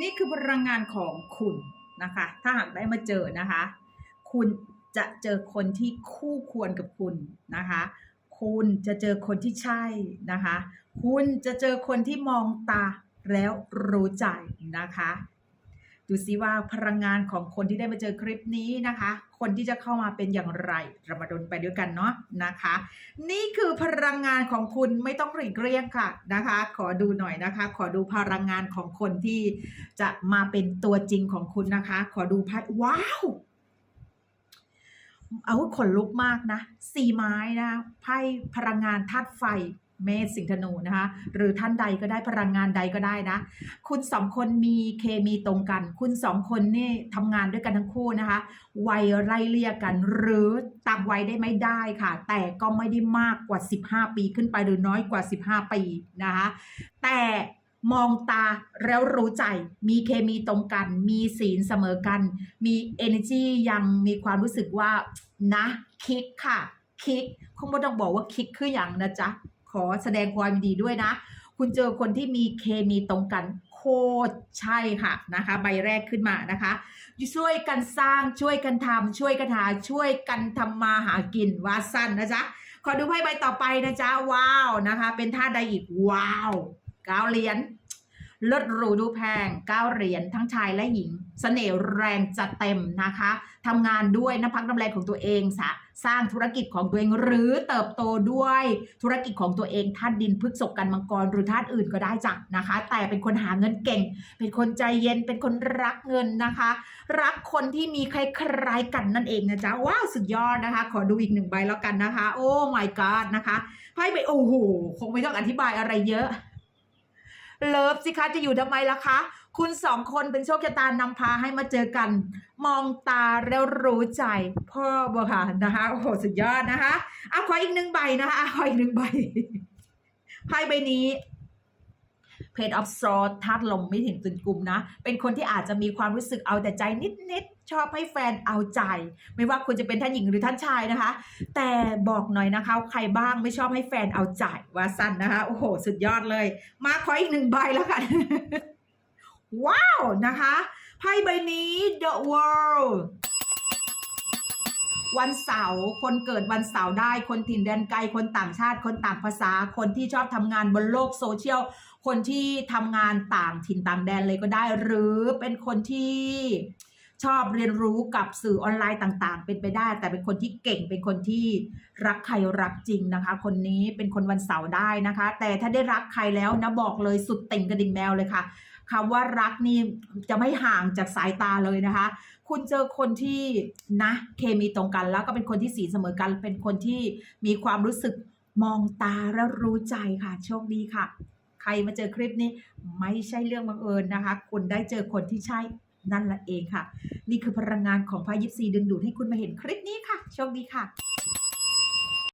นี่คือพลังงานของคุณนะคะ ถ้าหากได้มาเจอนะคะ คุณจะเจอคนที่คู่ควรกับคุณนะคะ คุณจะเจอคนที่ใช่นะคะ คุณจะเจอคนที่มองตาแล้วรู้ใจนะคะ ดูซิว่าพลังงานของคนที่ได้มาเจอคลิปนี้นะคะ คนที่จะเข้ามาเป็นอย่างไรเรามาดนไปด้วยกันเนาะนะคะ นี่คือพลังงานของคุณไม่ต้องหลีกเลี่ยงค่ะนะคะ ขอดูหน่อยนะคะ ขอดูพลังงานของคนที่จะมาเป็นตัวจริงของคุณนะคะ ขอดูไพ่ว้าวเอาขนลุกมากนะสี่ไม้นะไพ่พลังงานธาตุไฟ เมษสิงห์ธนูนะคะหรือท่านใดก็ได้พลังงานใดก็ได้นะ คุณสองคนมีเคมีตรงกัน คุณสองคนนี่ทำงานด้วยกันทั้งคู่นะคะวัยไล่เลี่ยกัน หรือต่างวัยได้ไม่ได้ค่ะ แต่ก็ไม่ได้มากกว่า 15 ปีขึ้นไปหรือน้อยกว่า 15 ปีนะคะแต่มองตาแล้วรู้ใจ มีเคมีตรงกัน มีศีลเสมอกัน มี energy ยังมีความรู้สึกว่านะคิกค่ะคิกคงไม่ต้องบอกว่าคิกคืออย่างนะจ๊ะ ขอแสดงความยินดีด้วยนะ คุณเจอคนที่มีเคมีตรงกันโคตรใช่ค่ะนะคะ ใบแรกขึ้นมานะคะ ช่วยกันสร้างช่วยกันทำช่วยกันหาช่วยกันทำมาหากินว่าสั้นนะจ๊ะขอดูไพ่ใบต่อไปนะจ๊ะว้าวนะคะ เป็นท่าใดอีกว้าวเก้าเหรียญ เลิศรูดูแพงเก้าเหรียญทั้งชายและหญิงเสน่ห์แรงจัดเต็มนะคะทำงานด้วยน้ำพักน้ำแรงของตัวเองสะสร้างธุรกิจของตัวเองหรือเติบโตด้วยธุรกิจของตัวเองธาตุดินพฤกษกกันมังกรหรือธาตุอื่นก็ได้จ้ะนะคะ แต่เป็นคนหาเงินเก่ง เป็นคนใจเย็นเป็นคนรักเงินนะคะ รักคนที่มีคล้ายๆกันนั่นเองนะจ๊ะว้าวสุดยอดนะคะ ขอดูอีกหนึ่งใบแล้วกันนะคะ โอ้ my god นะคะไพ่ใบโอ้โหคงไม่ต้องอธิบายอะไรเยอะ เลิฟสิคะจะอยู่ทำไมล่ะคะ คุณสองคนเป็นโชคชะตานำพาให้มาเจอกัน มองตาแล้วรู้ใจ พ่อบัวค่ะนะคะโอ้โหสุดยอดนะคะอะขออีกหนึ่งใบนะคะอะขออีกหนึ่งใบไพ่ใบนี้เพจออฟซอร์ธาตุลมไม่ถึงตุนกลุ่มนะ เป็นคนที่อาจจะมีความรู้สึกเอาแต่ใจนิดๆ ชอบให้แฟนเอาใจ ไม่ว่าคุณจะเป็นท่านหญิงหรือท่านชายนะคะ แต่บอกหน่อยนะคะใครบ้างไม่ชอบให้แฟนเอาใจว่าสั้นนะคะโอ้โห สุดยอดเลย มาขออีกหนึ่งใบแล้วกันว้าวนะคะไพ่ใบนี้ The World วันเสาร์คนเกิดวันเสาร์ได้ คนถิ่นแดนไกล คนต่างชาติ คนต่างภาษา คนที่ชอบทำงานบนโลกโซเชียล คนที่ทำงานต่างถิ่นต่างแดนเลยก็ได้ หรือเป็นคนที่ ชอบเรียนรู้กับสื่อออนไลน์ต่างๆ เป็นไปได้ แต่เป็นคนที่เก่งเป็นคนที่รักใครรักจริงนะคะ คนนี้เป็นคนวันเสาร์ได้นะคะ แต่ถ้าได้รักใครแล้วนะบอกเลยสุดเต่งกระดิ่งแมวเลยค่ะคำว่ารักนี่จะไม่ห่างจากสายตาเลยนะคะ คุณเจอคนที่นะเคมีตรงกันแล้วก็เป็นคนที่สีเสมอกัน เป็นคนที่มีความรู้สึกมองตาแล้วรู้ใจค่ะ โชคดีค่ะ ใครมาเจอคลิปนี้ไม่ใช่เรื่องบังเอิญนะคะ คุณได้เจอคนที่ใช่ นั่นละเองค่ะ นี่คือพลังงานของพายิปซีดึงดูดให้คุณมาเห็นคลิปนี้ค่ะ โชคดีค่ะ